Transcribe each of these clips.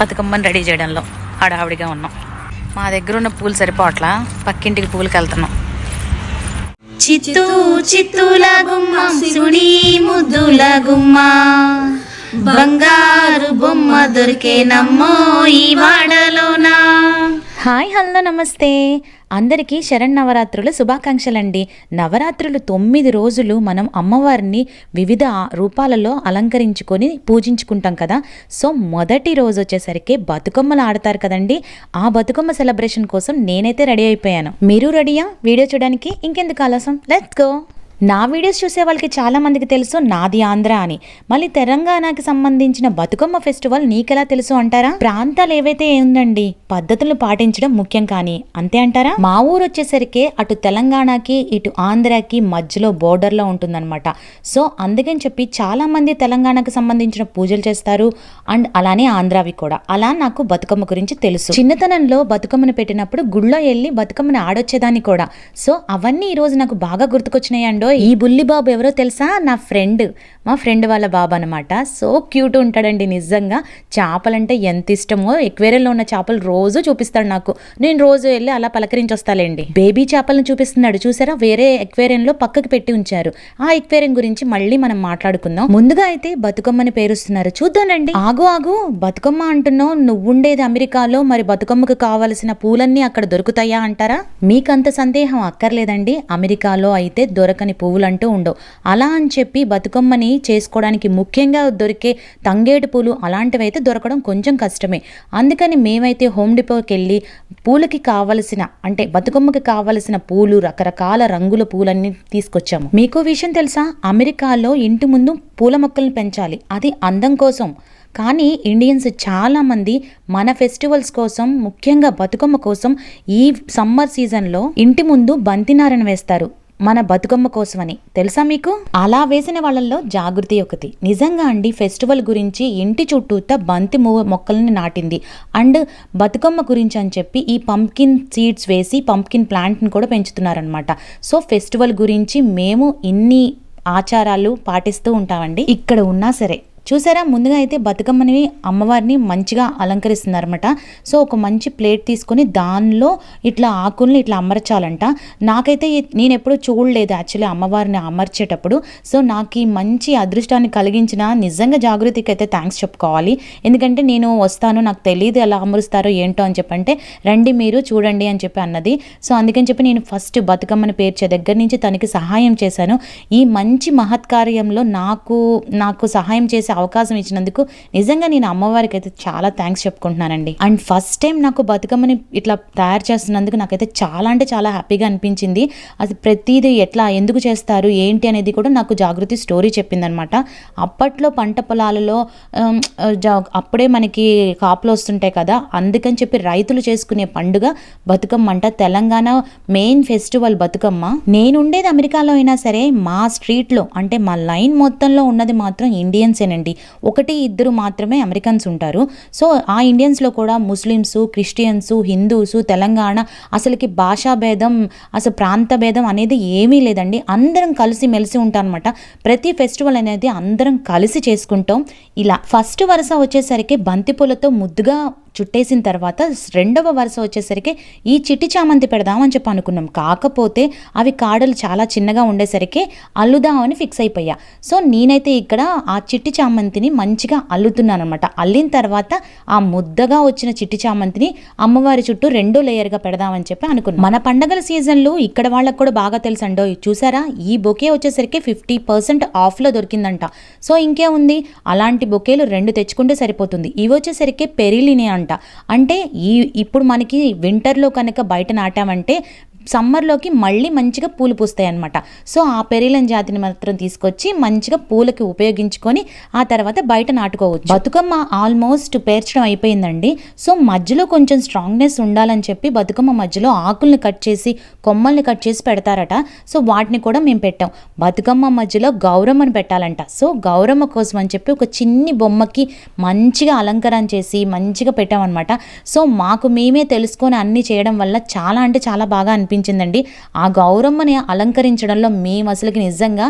బతుకమ్మని రెడీ చేయడంలో హడావిడిగా ఉన్నాం. మా దగ్గర ఉన్న పూలు సరిపోవట్లా? పక్కింటికి పూలకి వెళ్తున్నాం చిత్తూ చిత్తుల గుమ్మ శివుడి ముద్దుల గుమ్మ. బంగారు బొమ్మ దొరికే నమ్మో ఈ వాడలోనా? హాయ్ హలో నమస్తే. అందరికీ శరణ్ శుభాకాంక్షలండి. నవరాత్రులు తొమ్మిది రోజులు మనం అమ్మవారిని వివిధ రూపాలలో అలంకరించుకొని పూజించుకుంటాం కదా. సో మొదటి రోజు వచ్చేసరికి బతుకమ్మలు ఆడతారు కదండి. ఆ బతుకమ్మ సెలబ్రేషన్ కోసం నేనైతే రెడీ అయిపోయాను. మీరు రెడీయా? వీడియో చూడడానికి ఇంకెందుకు ఆలస్యం? Let's go! నా వీడియోస్ చూసే వాళ్ళకి చాలామందికి తెలుసు నాది ఆంధ్ర అని. మళ్ళీ తెలంగాణకి సంబంధించిన బతుకమ్మ ఫెస్టివల్ నీకెలా తెలుసు అంటారా? ప్రాంతాలు ఏవైతే ఏముందండి పద్ధతులు పాటించడం ముఖ్యం కానీ అంతే అంటారా? మా ఊరు వచ్చేసరికి అటు తెలంగాణకి ఇటు ఆంధ్రాకి మధ్యలో బోర్డర్లో ఉంటుందన్నమాట. సో అందుకని చెప్పి చాలామంది తెలంగాణకు సంబంధించిన పూజలు చేస్తారు. అండ్ అలానే ఆంధ్రావి కూడా. అలా నాకు బతుకమ్మ గురించి తెలుసు. చిన్నతనంలో బతుకమ్మను పెట్టినప్పుడు గుళ్ళో వెళ్ళి బతుకమ్మను ఆడొచ్చేదాన్ని కూడా. సో అవన్నీ ఈరోజు నాకు బాగా గుర్తుకొచ్చినాయండో ఈ బుల్లి బాబు ఎవరో తెలుసా? నా ఫ్రెండ్. మా ఫ్రెండ్ వాళ్ళ బాబు అనమాట సో క్యూట్ ఉంటాడండి నిజంగా. చేపలంటే ఎంత ఇష్టమో ఎక్వేరియంలో ఉన్న చేపలు రోజు చూపిస్తాడు నాకు. నేను రోజు వెళ్ళి అలా పలకరించి వస్తాలేండి బేబీ చేపలను చూపిస్తున్నాడు. చూసారా? వేరే ఎక్వేరియంలో పక్కకి పెట్టి ఉంచారు. ఆ ఎక్వేరియం గురించి మళ్ళీ మనం మాట్లాడుకుందాం. ముందుగా అయితే బతుకమ్మని పేరుస్తున్నారు చూద్దానండి ఆగు ఆగు. బతుకమ్మ అంటున్నావు. నువ్వుండేది అమెరికాలో. మరి బతుకమ్మకు కావలసిన పూలన్నీ అక్కడ దొరుకుతాయా అంటారా? మీకంత సందేహం అక్కర్లేదండి. అమెరికాలో అయితే దొరకని పువ్వులంటూ ఉండవు. అలా అని చెప్పి బతుకమ్మని చేసుకోవడానికి ముఖ్యంగా దొరికే తంగేడు పూలు అలాంటివి అయితే దొరకడం కొంచెం కష్టమే. అందుకని మేమైతే హోమ్ డిపోకి వెళ్ళి పూలకి కావలసిన అంటే బతుకమ్మకి కావలసిన పూలు రకరకాల రంగుల పూలన్నీ తీసుకొచ్చాము. మీకు విషయం తెలుసా? అమెరికాలో ఇంటి ముందు పూల మొక్కలను పెంచాలి. అది అందం కోసం. కానీ ఇండియన్స్ చాలామంది మన ఫెస్టివల్స్ కోసం ముఖ్యంగా బతుకమ్మ కోసం ఈ సమ్మర్ సీజన్లో ఇంటి ముందు బంతినారను వేస్తారు. మన బతుకమ్మ కోసమని. తెలుసా మీకు? అలా వేసిన వాళ్ళల్లో జాగృతి ఒకటి. నిజంగా అండి ఫెస్టివల్ గురించి ఇంటి చుట్టూతా బంతి మొ- మొక్కల్ని నాటింది. అండ్ బతుకమ్మ గురించి అని చెప్పి ఈ పంప్కిన్ సీడ్స్ వేసి పంప్కిన్ ప్లాంట్ని కూడా పెంచుతున్నారనమాట. సో ఫెస్టివల్ గురించి మేము ఇన్ని ఆచారాలు పాటిస్తూ ఉంటామండి. ఇక్కడ ఉన్నా సరే. చూసారా? ముందుగా అయితే బతుకమ్మని అమ్మవారిని మంచిగా అలంకరిస్తున్నారన్నమాట. సో ఒక మంచి ప్లేట్ తీసుకొని దానిలో ఇట్లా ఆకుల్ని ఇట్లా అమర్చాలంట. నాకైతే నేను ఎప్పుడూ చూడలేదు యాక్చువల్లీ అమ్మవారిని అమర్చేటప్పుడు. సో నాకు ఈ మంచి అదృష్టాన్ని కలిగించిన నిజంగా జాగృతికి అయితే థ్యాంక్స్ చెప్పుకోవాలి. ఎందుకంటే నేను వస్తాను నాకు తెలియదు ఎలా అమరుస్తారో ఏంటో అని చెప్పంటే రండి మీరు చూడండి అని చెప్పి అన్నది. సో అందుకని చెప్పి నేను ఫస్ట్ బతుకమ్మని పేర్చే దగ్గర నుంచి తనకి సహాయం చేశాను. ఈ మంచి మహత్కార్యంలో నాకు నాకు సహాయం చేసే అవకాశం ఇచ్చినందుకు నిజంగా నేను అమ్మవారికి అయితే చాలా థ్యాంక్స్ చెప్పుకుంటున్నానండి. అండ్ ఫస్ట్ టైం నాకు బతుకమ్మని ఇట్లా తయారు చేస్తున్నందుకు నాకైతే చాలా అంటే చాలా హ్యాపీగా అనిపించింది. అది ప్రతిదీ ఎట్లా ఎందుకు చేస్తారు ఏంటి అనేది కూడా నాకు జాగృతి స్టోరీ చెప్పిందనమాట. అప్పట్లో పంట పొలాలలో జా- అప్పుడే మనకి కాపులు వస్తుంటాయి కదా అందుకని చెప్పి రైతులు చేసుకునే పండుగ బతుకమ్మ అంట. Telangana main festival Bathukamma. నేనుండేది అమెరికాలో అయినా సరే మా స్ట్రీట్లో అంటే మా లైన్ మొత్తంలో ఉన్నది మాత్రం ఇండియన్సేనండి ఒకటి ఇద్దరు మాత్రమే అమెరికన్స్ ఉంటారు. సో ఆ ఇండియన్స్లో కూడా ముస్లిమ్స్ క్రిస్టియన్స్ హిందూస్ తెలంగాణ అసలుకి భాషా భేదం అసలు ప్రాంత భేదం అనేది ఏమీ లేదండి. అందరం కలిసి మెలిసి ఉంటానమాట ప్రతి ఫెస్టివల్ అనేది అందరం కలిసి చేసుకుంటాం. ఇలా ఫస్ట్ వరుస వచ్చేసరికి బంతిపూలతో ముద్దుగా చుట్టేసిన తర్వాత రెండవ వరుస వచ్చేసరికి ఈ చిట్టి చామంతి పెడదామని చెప్పి అనుకున్నాం. కాకపోతే అవి కాడలు చాలా చిన్నగా ఉండేసరికి అల్లుదామని ఫిక్స్ అయిపోయా. సో నేనైతే ఇక్కడ ఆ చిట్టి చామంతిని మంచిగా అల్లుతున్నాను అనమాట అల్లిన తర్వాత ఆ ముద్దగా వచ్చిన చిట్టి చామంతిని అమ్మవారి చుట్టూ రెండో లేయర్గా పెడదామని చెప్పి అనుకున్నాను మన పండగల సీజన్లో ఇక్కడ వాళ్ళకు కూడా బాగా తెలుసు అండో. చూసారా? ఈ బొకే వచ్చేసరికి ఫిఫ్టీ పర్సెంట్ ఆఫ్లో దొరికిందంట. సో ఇంకే ఉంది? అలాంటి బొకేలు రెండు తెచ్చుకుంటే సరిపోతుంది. ఇవి వచ్చేసరికి పెరిలినే అంట. అంటే ఈ ఇప్పుడు మనకి వింటర్లో కనుక బయట నాటామంటే సమ్మర్లోకి మళ్ళీ మంచిగా పూలు పూస్తాయి అనమాట సో ఆ పెరిలం జాతిని మాత్రం తీసుకొచ్చి మంచిగా పూలకి ఉపయోగించుకొని ఆ తర్వాత బయట నాటుకోవచ్చు. బతుకమ్మ ఆల్మోస్ట్ పేర్చడం అయిపోయిందండి. సో మధ్యలో కొంచెం స్ట్రాంగ్నెస్ ఉండాలని చెప్పి బతుకమ్మ మధ్యలో ఆకుల్ని కట్ చేసి కొమ్మల్ని కట్ చేసి పెడతారట. సో వాటిని కూడా మేము పెట్టాం. బతుకమ్మ మధ్యలో గౌరమ్మని పెట్టాలంట. సో గౌరమ్మ కోసం అని చెప్పి ఒక చిన్ని బొమ్మకి మంచిగా అలంకరణ చేసి మంచిగా పెట్టామన్నమాట. సో మాకు మేమే తెలుసుకొని అన్నీ చేయడం వల్ల చాలా అంటే చాలా బాగా అనిపించింది అనిపించిందండి. ఆ గౌరమ్మని అలంకరించడంలో మేము అసలుకి నిజంగా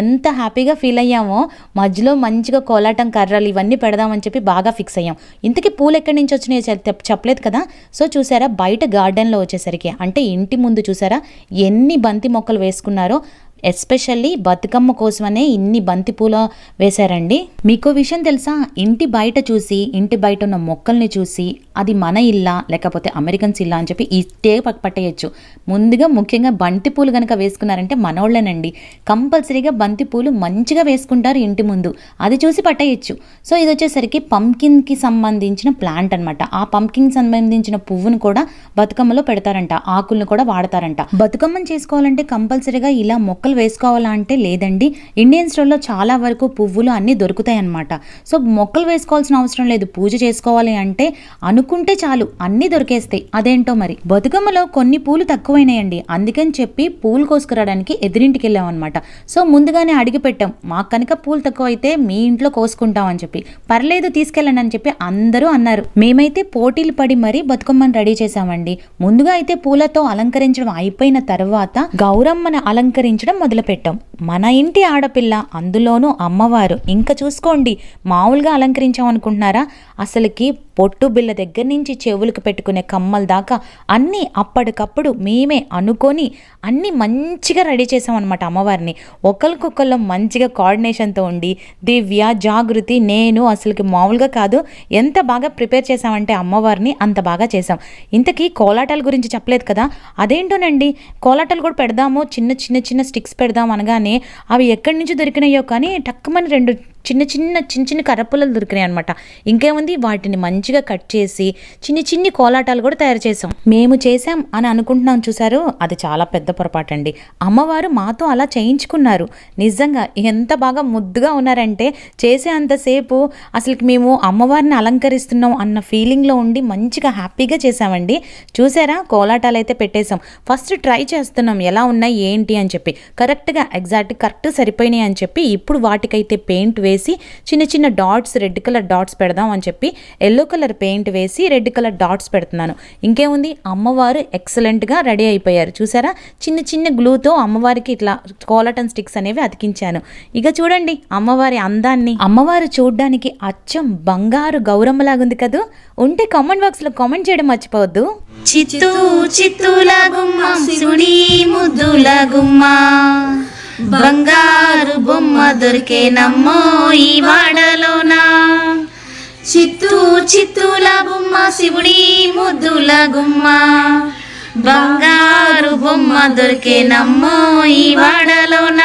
ఎంత హ్యాపీగా ఫీల్ అయ్యామో మధ్యలో మంచిగా కోలాటం కర్రలు ఇవన్నీ పెడదామని చెప్పి బాగా ఫిక్స్ అయ్యాం. ఇంతకీ పూలు ఎక్కడి నుంచి వచ్చినాయో చెప్పలేదు కదా? సో చూసారా బయట గార్డెన్లో వచ్చేసరికి అంటే ఇంటి ముందు చూసారా ఎన్ని బంతి మొక్కలు వేసుకున్నారో ఎస్పెషల్లీ బతుకమ్మ కోసమనే ఇన్ని బంతిపూల వేశారండి. మీకు విషయం తెలుసా? ఇంటి బయట చూసి ఇంటి బయట ఉన్న మొక్కల్ని చూసి అది మన ఇల్లా లేకపోతే అమెరికన్స్ ఇల్లా అని చెప్పి ఇట్టే పట్టేయచ్చు. ముందుగా ముఖ్యంగా బంతిపూలు కనుక వేసుకున్నారంటే మనోళ్ళేనండి. కంపల్సరీగా బంతిపూలు మంచిగా వేసుకుంటారు ఇంటి ముందు. అది చూసి పట్టేయచ్చు. సో ఇది వచ్చేసరికి పంకిన్కి సంబంధించిన ప్లాంట్ అన్నమాట. ఆ పంకిన్ సంబంధించిన పువ్వును కూడా బతుకమ్మలో పెడతారంట. ఆకులను కూడా వాడతారంట. బతుకమ్మను చేసుకోవాలంటే కంపల్సరీగా ఇలా మొక్కలు వేసుకోవాలా అంటే లేదండి. ఇండియన్ స్టోర్లో చాలా వరకు పువ్వులు అన్నీ దొరుకుతాయి అన్నమాట సో మొక్కలు వేసుకోవాల్సిన అవసరం లేదు. పూజ చేసుకోవాలి అంటే అనుకుంటే చాలు అన్నీ దొరికేస్తాయి. అదేంటో మరి? బతుకమ్మలో కొన్ని పూలు తక్కువైనాయండి. అందుకని చెప్పి పూలు కోసుకురావడానికి ఎదురింటికి వెళ్ళామన్నమాట. అనమాట సో ముందుగానే అడిగి పెట్టాం. మాకు కనుక పూలు తక్కువ అయితే మీ ఇంట్లో కోసుకుంటాం అని చెప్పి. పర్లేదు తీసుకెళ్ళండి అని చెప్పి అందరూ అన్నారు. మేమైతే పోటీలు పడి మరీ బతుకమ్మని రెడీ చేసామండి ముందుగా అయితే పూలతో అలంకరించడం అయిపోయిన తర్వాత గౌరమ్మను అలంకరించడం మొదలుపెట్టాం. మన ఇంటి ఆడపిల్ల అందులోనూ అమ్మవారు. ఇంకా చూసుకోండి మామూలుగా అలంకరించాం అనుకుంటున్నారా అసలుకి పొట్టు బిళ్ళ దగ్గర నుంచి చెవులకు పెట్టుకునే కమ్మల దాకా అన్నీ అప్పటికప్పుడు మేమే అనుకొని అన్నీ మంచిగా రెడీ చేసామన్నమాట అమ్మవారిని. ఒకరికొకళ్ళు మంచిగా కోఆర్డినేషన్తో ఉండి దివ్య జాగృతి నేను అసలుకి మామూలుగా కాదు ఎంత బాగా ప్రిపేర్ చేసామంటే అమ్మవారిని అంత బాగా చేసాం. ఇంతకీ కోలాటాల గురించి చెప్పలేదు కదా? అదేంటోనండి? కోలాటాలు కూడా పెడదాము చిన్న చిన్న చిన్న స్టిక్స్ పెడదాం అనగానే అవి ఎక్కడి నుంచి దొరికినాయో కానీ టక్కుమని రెండు చిన్న చిన్న చిన్న చిన్న కర్రపుల్లలు దొరికినాయి అనమాట ఇంకేముంది? వాటిని మంచిగా కట్ చేసి చిన్ని చిన్ని కోలాటాలు కూడా తయారు చేసాం. మేము చేసాం అని అనుకుంటున్నాం చూసారు అది చాలా పెద్ద పొరపాటు అండి అమ్మవారు మాతో అలా చేయించుకున్నారు. నిజంగా ఎంత బాగా ముద్దుగా ఉన్నారంటే చేసే అంతసేపు అసలుకి మేము అమ్మవారిని అలంకరిస్తున్నాం అన్న ఫీలింగ్లో ఉండి మంచిగా హ్యాపీగా చేసామండి. చూసారా? కోలాటాలు అయితే పెట్టేశాం. ఫస్ట్ ట్రై చేస్తున్నాం ఎలా ఉన్నాయి ఏంటి అని చెప్పి. కరెక్ట్గా ఎగ్జాక్ట్ కరెక్ట్ సరిపోయినాయి అని చెప్పి ఇప్పుడు వాటికైతే పెయింట్ వేసి చిన్న చిన్న డాట్స్ రెడ్ కలర్ డాట్స్ పెడదాం అని చెప్పి ఎల్లో కలర్ పెయింట్ వేసి రెడ్ కలర్ డాట్స్ పెడుతున్నాను. ఇంకేముంది? అమ్మవారు ఎక్సలెంట్గా రెడీ అయిపోయారు. చూసారా? చిన్న చిన్న గ్లూతో అమ్మవారికి ఇట్లా కోలటన్ స్టిక్స్ అనేవి అతికించాను. ఇక చూడండి అమ్మవారి అందాన్ని. అమ్మవారు చూడడానికి అచ్చం బంగారు గౌరమ్మలాగుంది కదూ? ఉంటే కామెంట్ బాక్స్లో కామెంట్ చేయడం మర్చిపోవద్దు. చిత్తూ చిత్తుల గుమ్మ శివుడి ముద్దుల గుమ్మ బంగారు బొమ్మ దొరికే నమ్మో ఈ వాడలోన? చిత్తూ చిత్తుల బొమ్మ శివుడి ముద్దుల గుమ్మ. బంగారు బొమ్మ దొరికే నమ్మో ఈ వాడలోన?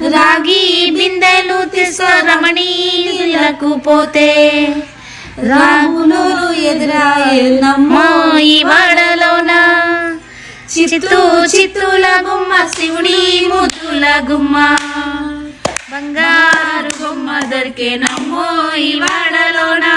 రాగి బిందెలు తీసుకురమణీలకు పోతే. రాములు ఎదురాయనమ్మో ఈ వాడలోనా? చిత్తు చిత్తుల గుమ్మ శివుడి ముద్దుల గుమ్మ. బంగారు గుమ్మ దొరికేనమ్మో ఈ వాడలోనా.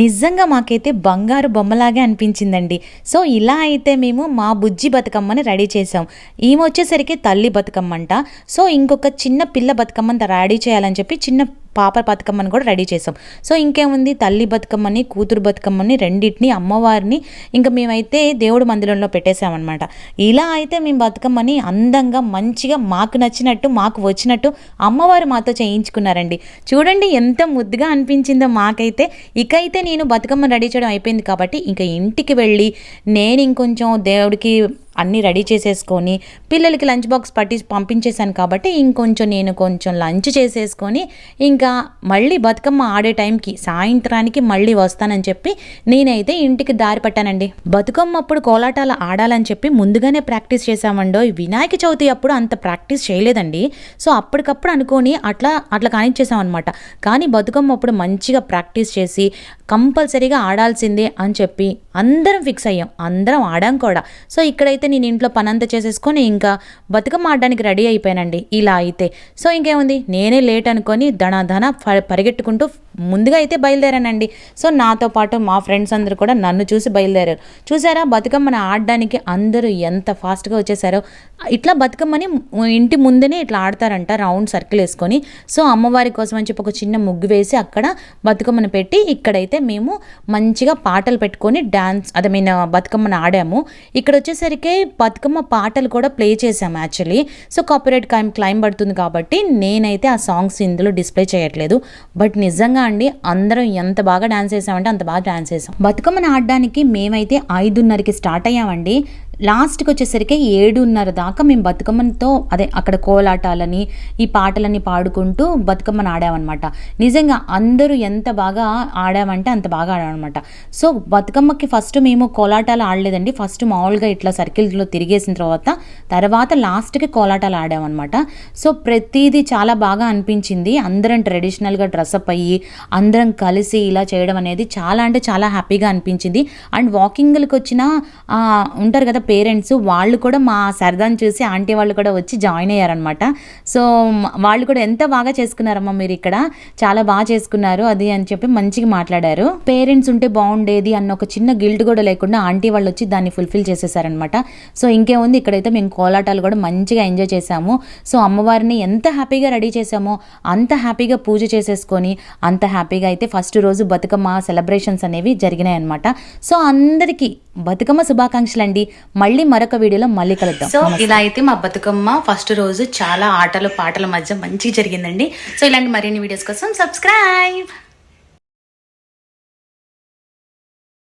నిజంగా మాకైతే బంగారు బొమ్మలాగే అనిపించిందండి. సో ఇలా అయితే మేము మా బుజ్జి బతుకమ్మని రెడీ చేసాం ఈమె వచ్చేసరికి తల్లి బతుకమ్మ అంట సో ఇంకొక చిన్న పిల్ల బతుకమ్మని రెడీ చేయాలని చెప్పి చిన్న పాప బతుకమ్మని కూడా రెడీ చేసాం సో ఇంకేముంది? తల్లి బతుకమ్మని కూతురు బతుకమ్మని రెండింటిని అమ్మవారిని ఇంకా మేమైతే దేవుడి మందిరంలో పెట్టేశామన్నమాట. ఇలా అయితే మేము బతుకమ్మని అందంగా మంచిగా మాకు నచ్చినట్టు మాకు వచ్చినట్టు అమ్మవారు మాతో చేయించుకున్నారండి. చూడండి ఎంత ముద్దుగా అనిపించిందో మాకైతే. ఇకైతే నేను బతుకమ్మ రెడీ చేయడం అయిపోయింది కాబట్టి ఇంకా ఇంటికి వెళ్ళి నేను ఇంకొంచెం దేవుడికి అన్నీ రెడీ చేసేసుకొని పిల్లలకి లంచ్ బాక్స్ పట్టి పంపించేశాను కాబట్టి ఇంకొంచెం నేను కొంచెం లంచ్ చేసేసుకొని ఇంకా మళ్ళీ బతుకమ్మ ఆడే టైంకి సాయంత్రానికి మళ్ళీ వస్తానని చెప్పి నేనైతే ఇంటికి దారి పట్టానండి. బతుకమ్మ అప్పుడు కోలాటాలు ఆడాలని చెప్పి ముందుగానే ప్రాక్టీస్ చేశామండో వినాయక చవితి అప్పుడు అంత ప్రాక్టీస్ చేయలేదండి. సో అప్పటికప్పుడు అనుకొని అట్లా అట్లా కానిచ్చేసాం అనమాట కానీ బతుకమ్మ అప్పుడు మంచిగా ప్రాక్టీస్ చేసి కంపల్సరీగా ఆడాల్సిందే అని చెప్పి అందరం ఫిక్స్ అయ్యాం. అందరం ఆడాం కూడా. సో ఇక్కడైతే నేను ఇంట్లో పనంతా చేసేసుకొని ఇంకా బతుకమ్మ ఆడడానికి రెడీ అయిపోయానండి. ఇలా అయితే. సో ఇంకేముంది? నేనే లేట్ అనుకొని ధన ధన ప- పరిగెట్టుకుంటూ ముందుగా అయితే బయలుదేరానండి. సో నాతో పాటు మా ఫ్రెండ్స్ అందరూ కూడా నన్ను చూసి బయలుదేరారు. చూసారా బతుకమ్మని ఆడడానికి అందరూ ఎంత ఫాస్ట్గా వచ్చేసారో. ఇట్లా బతుకమ్మని ఇంటి ముందునే ఇట్లా ఆడతారంట రౌండ్ సర్కిల్ వేసుకొని. సో అమ్మవారి కోసం అని చెప్పి ఒక చిన్న ముగ్గు వేసి అక్కడ బతుకమ్మను పెట్టి ఇక్కడైతే మేము మంచిగా పాటలు పెట్టుకొని డ్యాన్స్ అదే మీన్ బతుకమ్మను ఆడాము. ఇక్కడ వచ్చేసరికి బతుకమ్మ పాటలు కూడా ప్లే చేశాము actually. So copyright claim claim పడుతుంది కాబట్టి నేనైతే ఆ సాంగ్స్ ఇందులో డిస్ప్లే చేయట్లేదు. బట్ నిజంగా అండి అందరం ఎంత బాగా డాన్స్ చేసామంటే అంత బాగా డాన్స్ చేసాం. బతుకమ్మను ఆడడానికి మేమైతే ఐదున్నరకి స్టార్ట్ అయ్యామండి. లాస్ట్కి వచ్చేసరికి ఏడున్నర దాకా మేము బతుకమ్మతో అదే అక్కడ కోలాటాలని ఈ పాటలని పాడుకుంటూ బతుకమ్మను ఆడామన్నమాట. నిజంగా అందరూ ఎంత బాగా ఆడామంటే అంత బాగా ఆడామన్నమాట. సో బతుకమ్మకి ఫస్ట్ మేము కోలాటాలు ఆడలేదండి. ఫస్ట్ మామూలుగా ఇట్లా సర్కిల్స్లో తిరిగేసిన తర్వాత తర్వాత లాస్ట్కి కోలాటాలు ఆడామన్నమాట. సో ప్రతిదీ చాలా బాగా అనిపించింది. అందరం ట్రెడిషనల్గా డ్రెస్అప్ అయ్యి అందరం కలిసి ఇలా చేయడం అనేది చాలా అంటే చాలా హ్యాపీగా అనిపించింది. అండ్ వాకింగ్లకు వచ్చిన ఉంటారు కదా పేరెంట్స్ వాళ్ళు కూడా మా సరదాని చూసి ఆంటీ వాళ్ళు కూడా వచ్చి జాయిన్ అయ్యారనమాట సో వాళ్ళు కూడా ఎంత బాగా చేసుకున్నారమ్మా మీరు ఇక్కడ? చాలా బాగా చేసుకున్నారు అది అని చెప్పి మంచిగా మాట్లాడారు. పేరెంట్స్ ఉంటే బాగుండేది అన్న ఒక చిన్న గిల్ట్ కూడా లేకుండా ఆంటీ వాళ్ళు వచ్చి దాన్ని ఫుల్ఫిల్ చేసేసారనమాట సో ఇంకేముంది? ఇక్కడైతే మేము కోలాటాలు కూడా మంచిగా ఎంజాయ్ చేసాము. సో అమ్మవారిని ఎంత హ్యాపీగా రెడీ చేసామో అంత హ్యాపీగా పూజ చేసేసుకొని అంత హ్యాపీగా అయితే ఫస్ట్ రోజు బతుకమ్మ సెలబ్రేషన్స్ అనేవి జరిగినాయి అనమాట సో అందరికీ బతుకమ్మ శుభాకాంక్షలు అండి మళ్ళీ మరొక వీడియోలో మళ్ళీ కలుద్దాం. సో ఇలా అయితే మా బతుకమ్మ ఫస్ట్ రోజు చాలా ఆటలు పాటల మధ్య మంచిగా జరిగిందండి. సో ఇలాంటి మరిన్ని వీడియోస్ కోసం సబ్స్క్రైబ్